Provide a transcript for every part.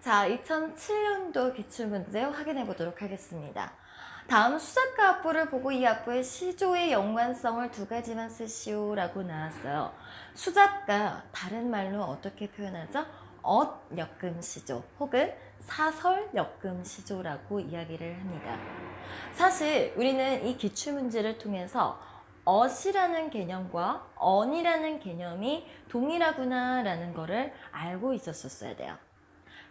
자, 2007년도 기출문제 확인해 보도록 하겠습니다. 다음 수작과 악보를 보고 이 악보의 시조의 연관성을 두 가지만 쓰시오 라고 나왔어요. 수작가 다른 말로 어떻게 표현하죠? 엇 엮음 시조 혹은 사설 엮음 시조라고 이야기를 합니다. 사실 우리는 이 기출문제를 통해서 엇이라는 개념과 언이라는 개념이 동일하구나 라는 거를 알고 있었었어야 돼요.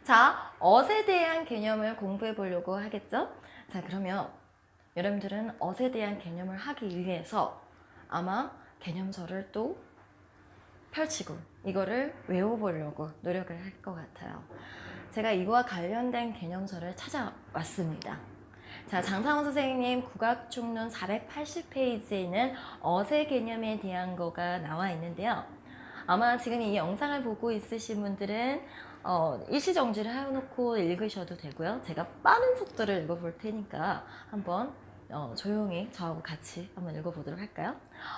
자, 엇에 대한 개념을 공부해 보려고 하겠죠? 자, 그러면 여러분들은 엇에 대한 개념을 하기 위해서 아마 개념서를 또 펼치고 이거를 외워보려고 노력을 할 것 같아요. 제가 이거와 관련된 개념서를 찾아왔습니다. 자, 장상호 선생님 국악총론 480페이지에는 어세 개념에 대한 거가 나와 있는데요. 아마 지금 이 영상을 보고 있으신 분들은 어, 일시정지를 해놓고 읽으셔도 되고요. 제가 빠른 속도로 읽어볼 테니까 한번 어, 조용히 저하고 같이 한번 읽어보도록 할까요?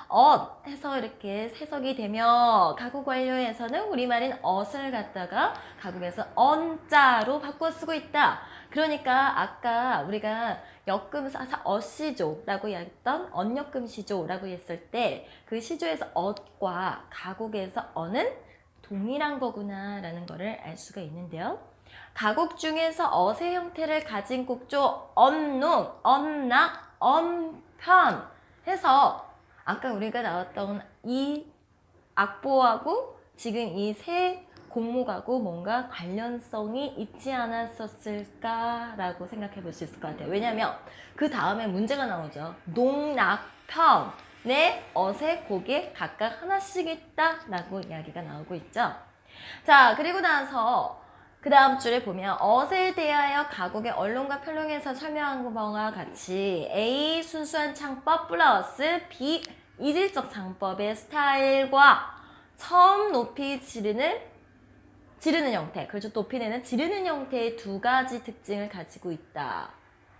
엇 해서 이렇게 세석이 되며 가국 완료에서는 우리말인 엇을 갖다가 가국에서 언자로 바꿔 쓰고 있다. 그러니까 아까 우리가 역금 사사 어시조라고 했던 언역금 시조라고 했을 때 그 시조에서 엇과 가국에서 언은 동일한 거구나 라는 거를 알 수가 있는데요. 가곡 중에서 어세 형태를 가진 곡조 언농, 언낙, 언편 해서 아까 우리가 나왔던 이 악보하고 지금 이 세 곡목하고 뭔가 관련성이 있지 않았었을까라고 생각해 볼 수 있을 것 같아요. 왜냐하면 그 다음에 문제가 나오죠. 농낙편 내 어세 곡에 각각 하나씩 있다 라고 이야기가 나오고 있죠. 자 그리고 나서 그 다음 줄에 보면 어세에 대하여 가곡의 언론과 편론에서 설명한 것과 같이 A 순수한 창법 플러스 B 이질적 창법의 스타일과 처음 높이 지르는 지르는 형태 그렇죠 높이 내는 지르는 형태의 두 가지 특징을 가지고 있다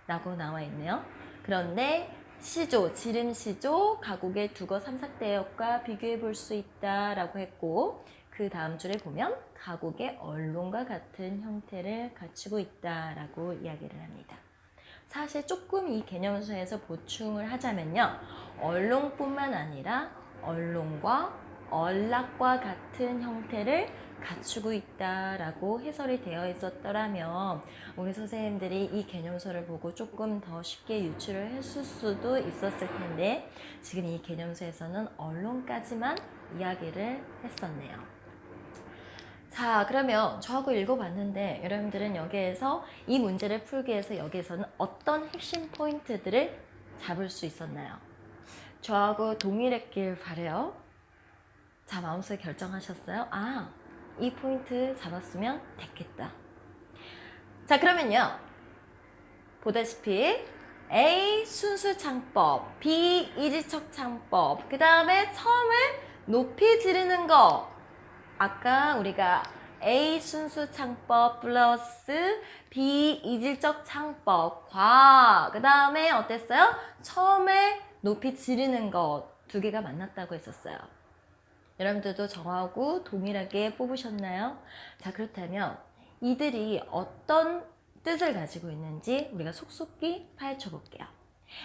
라고 나와 있네요. 그런데 시조, 지름 시조, 가곡의 두거 삼삭대역과 비교해 볼 수 있다라고 했고 그 다음 줄에 보면 가곡의 언론과 같은 형태를 갖추고 있다라고 이야기를 합니다. 사실 조금 이 개념서에서 보충을 하자면요. 언론뿐만 아니라 언론과 언락과 같은 형태를 갖추고 있다라고 해설이 되어 있었더라면 우리 선생님들이 이 개념서를 보고 조금 더 쉽게 유추를 했을 수도 있었을 텐데 지금 이 개념서에서는 언론까지만 이야기를 했었네요. 자, 그러면 저하고 읽어봤는데 여러분들은 여기에서 이 문제를 풀기 위해서 여기에서는 어떤 핵심 포인트들을 잡을 수 있었나요? 저하고 동일했길 바래요. 자, 마음속에 결정하셨어요? 아, 이 포인트 잡았으면 됐겠다. 자, 그러면요. 보다시피 A 순수 창법, B 이지척 창법, 그 다음에 처음을 높이 지르는 거. 아까 우리가 A 순수 창법 플러스 B 이질적 창법과 그 다음에 어땠어요? 처음에 높이 지르는 것 두 개가 만났다고 했었어요. 여러분들도 저하고 동일하게 뽑으셨나요? 자, 그렇다면 이들이 어떤 뜻을 가지고 있는지 우리가 속속히 파헤쳐 볼게요.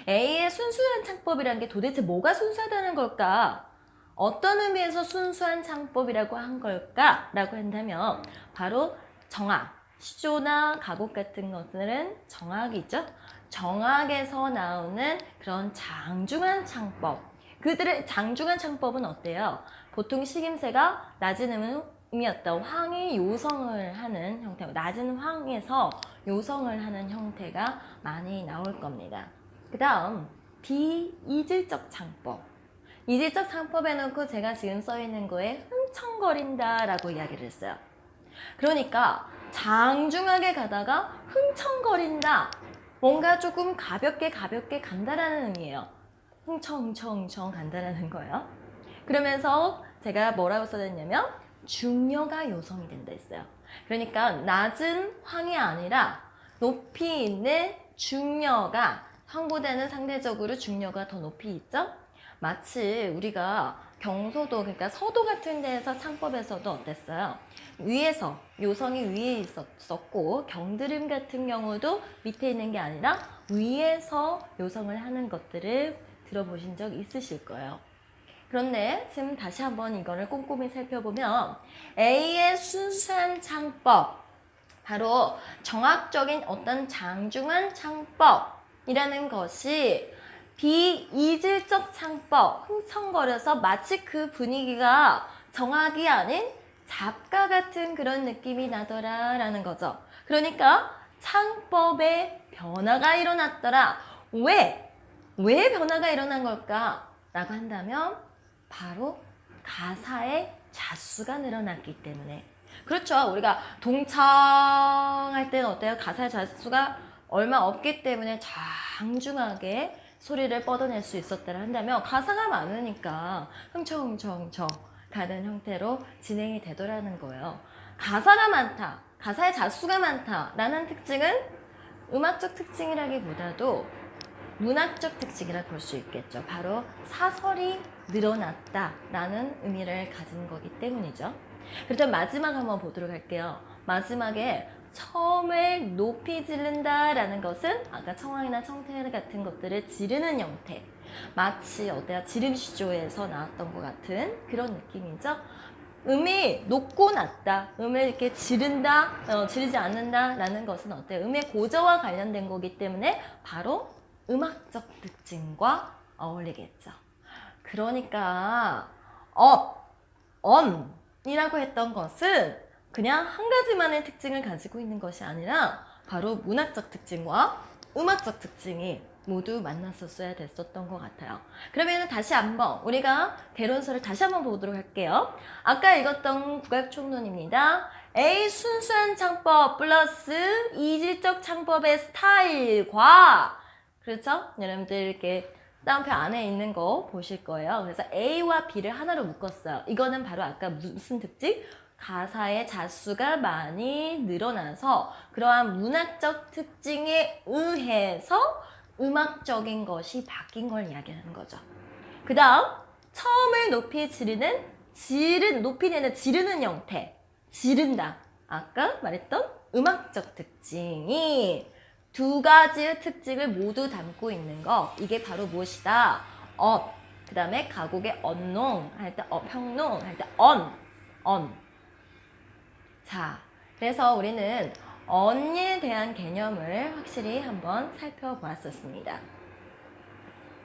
A의 순수한 창법이라는 게 도대체 뭐가 순수하다는 걸까? 어떤 의미에서 순수한 창법이라고 한 걸까? 라고 한다면 바로 정학, 시조나 가곡 같은 것들은 정학이죠. 정학에서 나오는 그런 장중한 창법. 그들의 장중한 창법은 어때요? 보통 식임새가 낮은 음이었던 황이 요성을 하는 형태, 낮은 황에서 요성을 하는 형태가 많이 나올 겁니다. 그 다음, 비이질적 창법. 이질적 창법에 놓고 제가 지금 써 있는 거에 흥청거린다 라고 이야기를 했어요. 그러니까 장중하게 가다가 흥청거린다. 뭔가 조금 가볍게 가볍게 간다라는 의미예요. 흥청 흥청 흥청 간다라는 거예요. 그러면서 제가 뭐라고 써졌냐면 중녀가 요성이 된다 했어요. 그러니까 낮은 황이 아니라 높이 있는 중녀가 황보다는 상대적으로 중녀가 더 높이 있죠. 마치 우리가 경소도 그러니까 서도 같은 데에서 창법에서도 어땠어요? 위에서 요성이 위에 있었고 경드름 같은 경우도 밑에 있는 게 아니라 위에서 요성을 하는 것들을 들어보신 적 있으실 거예요. 그런데 지금 다시 한번 이거를 꼼꼼히 살펴보면 A의 순수한 창법 바로 정학적인 어떤 장중한 창법이라는 것이 비이질적 창법, 흥청거려서 마치 그 분위기가 정학이 아닌 잡가 같은 그런 느낌이 나더라라는 거죠. 그러니까 창법에 변화가 일어났더라. 왜? 왜 변화가 일어난 걸까? 라고 한다면 바로 가사의 자수가 늘어났기 때문에 그렇죠. 우리가 동창할 때는 어때요? 가사의 자수가 얼마 없기 때문에 장중하게 소리를 뻗어낼 수 있었다라 한다면 가사가 많으니까 흥청흥청흥청 가는 형태로 진행이 되더라는 거예요. 가사가 많다, 가사의 자수가 많다라는 특징은 음악적 특징이라기보다도 문학적 특징이라 볼수 있겠죠. 바로 사설이 늘어났다라는 의미를 가진 거기 때문이죠. 그렇다면 마지막 한번 보도록 할게요. 마지막에 처음을 높이 지른다라는 것은 아까 청황이나 청태 같은 것들을 지르는 형태. 마치 어때요? 지름시조에서 나왔던 것 같은 그런 느낌이죠. 음이 높고 낮다, 음을 이렇게 지른다, 어, 지르지 않는다라는 것은 어때요? 음의 고저와 관련된 거기 때문에 바로 음악적 특징과 어울리겠죠. 그러니까 업, 언이라고 했던 것은 그냥 한 가지만의 특징을 가지고 있는 것이 아니라 바로 문학적 특징과 음악적 특징이 모두 만났었어야 됐었던 것 같아요. 그러면 다시 한번 우리가 개론서를 다시 한번 보도록 할게요. 아까 읽었던 국악총론입니다. A 순수한 창법 플러스 이질적 창법의 스타일과 그렇죠? 여러분들 이렇게 다운표 안에 있는 거 보실 거예요. 그래서 A와 B를 하나로 묶었어요. 이거는 바로 아까 무슨 특징? 가사의 자수가 많이 늘어나서 그러한 문학적 특징에 의해서 음악적인 것이 바뀐 걸 이야기하는 거죠. 그 다음, 처음을 높이 지르는, 지른, 높이 내는 지르는 형태. 지른다. 아까 말했던 음악적 특징이 두 가지의 특징을 모두 담고 있는 거. 이게 바로 무엇이다? 업. 그 다음에 가곡의 언농 할 때 업, 형농 할 때 언. 언. 자, 그래서 우리는 언에 대한 개념을 확실히 한번 살펴보았었습니다.